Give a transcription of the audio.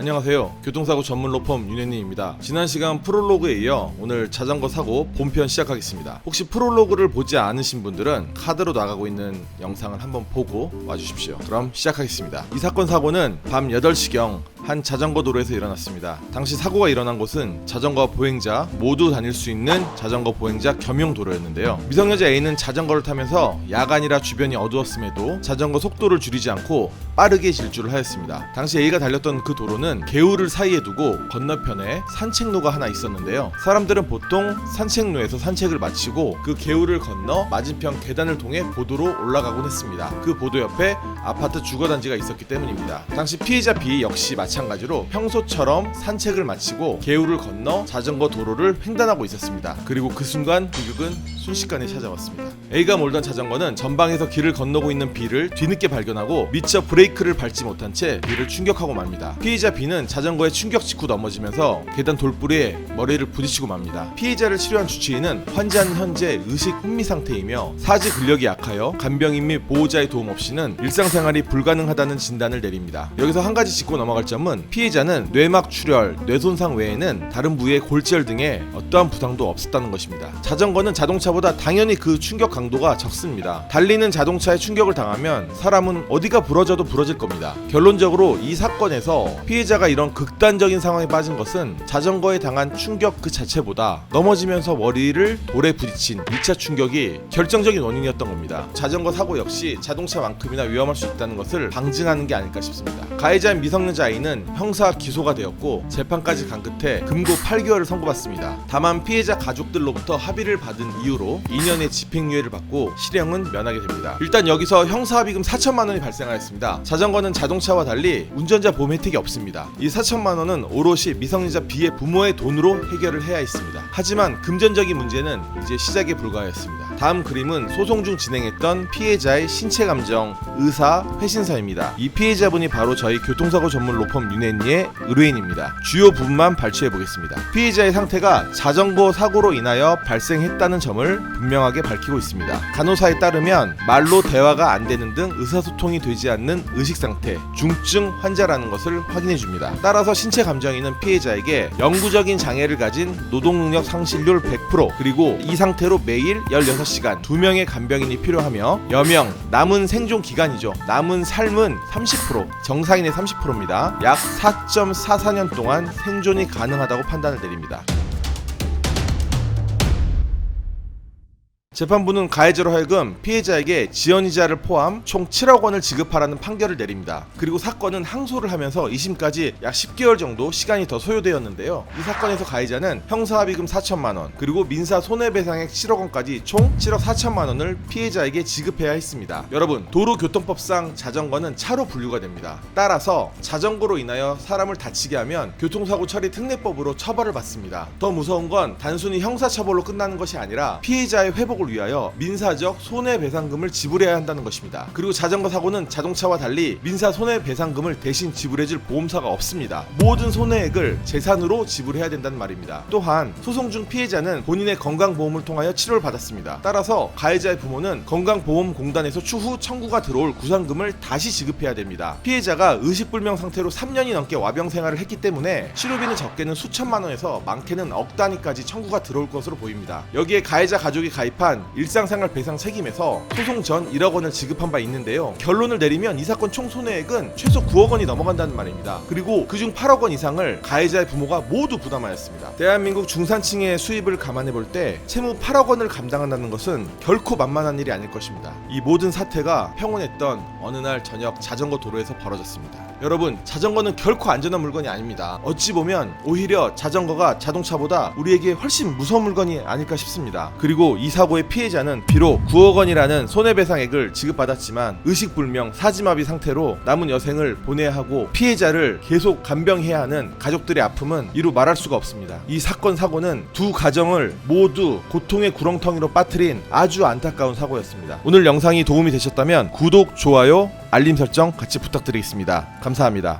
안녕하세요. 교통사고 전문 로펌 윤현님입니다. 지난 시간 프롤로그에 이어 오늘 자전거 사고 본편 시작하겠습니다. 혹시 프롤로그를 보지 않으신 분들은 카드로 나가고 있는 영상을 한번 보고 와주십시오. 그럼 시작하겠습니다. 이 사건 사고는 밤 8시경 한 자전거 도로에서 일어났습니다. 당시 사고가 일어난 곳은 자전거 보행자 모두 다닐 수 있는 자전거 보행자 겸용 도로였는데요. 미성년자 A는 자전거를 타면서 야간이라 주변이 어두웠음에도 자전거 속도를 줄이지 않고 빠르게 질주를 하였습니다. 당시 A가 달렸던 그 도로는 개울을 사이에 두고 건너편에 산책로가 하나 있었는데요. 사람들은 보통 산책로에서 산책을 마치고 그 개울을 건너 맞은편 계단을 통해 보도로 올라가곤 했습니다. 그 보도 옆에 아파트 주거단지가 있었기 때문입니다. 당시 피해자 B 역시 마찬가지 로 평소처럼 산책을 마치고 개울을 건너 자전거 도로를 횡단하고 있었습니다. 그리고 그 순간 비극은 순식간에 찾아왔습니다. A가 몰던 자전거는 전방에서 길을 건너고 있는 B를 뒤늦게 발견하고 미처 브레이크를 밟지 못한 채 B를 충격하고 맙니다. 피해자 B는 자전거에 충격 직후 넘어지면서 계단 돌부리에 머리를 부딪히고 맙니다. 피해자를 치료한 주치의는 환자는 현재 의식 혼미 상태이며 사지 근력이 약하여 간병인 및 보호자의 도움 없이는 일상생활이 불가능하다는 진단을 내립니다. 여기서 한 가지 짚고 넘어갈 점은 피해자는 뇌막 출혈, 뇌손상 외에는 다른 부위의 골절 등의 어떠한 부상도 없었다는 것입니다. 자전거는 자동차보다 당연히 그 충격 강도가 적습니다. 달리는 자동차에 충격을 당하면 사람은 어디가 부러져도 부러질 겁니다. 결론적으로 이 사건에서 피해자가 이런 극단적인 상황에 빠진 것은 자전거에 당한 충격 그 자체보다 넘어지면서 머리를 돌에 부딪힌 2차 충격이 결정적인 원인이었던 겁니다. 자전거 사고 역시 자동차만큼이나 위험할 수 있다는 것을 방증하는 게 아닐까 싶습니다. 가해자인 미성년자 아이는 형사 기소가 되었고 재판까지 간 끝에 금고 8개월을 선고받습니다. 다만 피해자 가족들로부터 합의를 받은 이유로 2년의 집행유예를 받고 실형은 면하게 됩니다. 일단 여기서 형사합의금 4천만 원이 발생하였습니다. 자전거는 자동차와 달리 운전자 보험 혜택이 없습니다. 이 4천만 원은 오롯이 미성년자 B의 부모의 돈으로 해결을 해야 했습니다. 하지만 금전적인 문제는 이제 시작에 불과하였습니다. 다음 그림은 소송 중 진행했던 피해자의 신체 감정, 의사, 회신서입니다. 이 피해자분이 바로 저희 교통사고 전문 로펌 윤혜니의 의뢰인입니다. 주요 부분만 발췌해 보겠습니다. 피해자의 상태가 자전거 사고로 인하여 발생했다는 점을 분명하게 밝히고 있습니다. 간호사에 따르면 말로 대화가 안 되는 등 의사소통이 되지 않는 의식 상태, 중증 환자라는 것을 확인해 줍니다. 따라서 신체 있는 피해자에게 영구적인 장애를 가진 노동능력 상실률 100% 그리고 이 상태로 매일 16시간 2명의 간병인이 필요하며 여명 남은 생존 기간이죠. 남은 삶은 30% 정상인의 30%입니다. 약 4.44년 동안 생존이 가능하다고 판단을 내립니다. 재판부는 가해자로 하여금 피해자에게 지연이자를 포함 총 7억 원을 지급하라는 판결을 내립니다. 그리고 사건은 항소를 하면서 2심까지 약 10개월 정도 시간이 더 소요되었는데요. 이 사건에서 가해자는 형사합의금 4천만 원, 그리고 민사 손해배상액 7억 원까지 총 7억 4천만 원을 피해자에게 지급해야 했습니다. 여러분, 도로교통법상 자전거는 차로 분류가 됩니다. 따라서 자전거로 인하여 사람을 다치게 하면 교통사고 처리 특례법으로 처벌을 받습니다. 더 무서운 건 단순히 형사처벌로 끝나는 것이 아니라 피해자의 회복 을 위하여 민사적 손해배상금을 지불해야 한다는 것입니다. 그리고 자전거 사고는 자동차와 달리 민사 손해배상금을 대신 지불해줄 보험사가 없습니다. 모든 손해액을 재산으로 지불해야 된다는 말입니다. 또한 소송 중 피해자는 본인의 건강보험을 통하여 치료를 받았습니다. 따라서 가해자의 부모는 건강보험공단에서 추후 청구가 들어올 구상금을 다시 지급해야 됩니다. 피해자가 의식불명 상태로 3년이 넘게 와병 생활을 했기 때문에 치료비는 적게는 수천만 원에서 많게는 억 단위까지 청구가 들어올 것으로 보입니다. 여기에 가해자 가족이 가입한 일상생활 배상 책임에서 소송 전 1억 원을 지급한 바 있는데요. 결론을 내리면 이 사건 총 손해액은 최소 9억 원이 넘어간다는 말입니다. 그리고 그중 8억 원 이상을 가해자의 부모가 모두 부담하였습니다. 대한민국 중산층의 수입을 감안해 볼 때 채무 8억 원을 감당한다는 것은 결코 만만한 일이 아닐 것입니다. 이 모든 사태가 평온했던 어느 날 저녁 자전거 도로에서 벌어졌습니다. 여러분, 자전거는 결코 안전한 물건이 아닙니다. 어찌 보면 오히려 자전거가 자동차보다 우리에게 훨씬 무서운 물건이 아닐까 싶습니다. 그리고 이 사고의 피해자는 비록 9억 원이라는 손해배상액을 지급받았지만 의식불명, 사지마비 상태로 남은 여생을 보내야 하고 피해자를 계속 간병해야 하는 가족들의 아픔은 이루 말할 수가 없습니다. 이 사건 사고는 두 가정을 모두 고통의 구렁텅이로 빠뜨린 아주 안타까운 사고였습니다. 오늘 영상이 도움이 되셨다면 구독, 좋아요, 알림 설정 같이 부탁드리겠습니다. 감사합니다.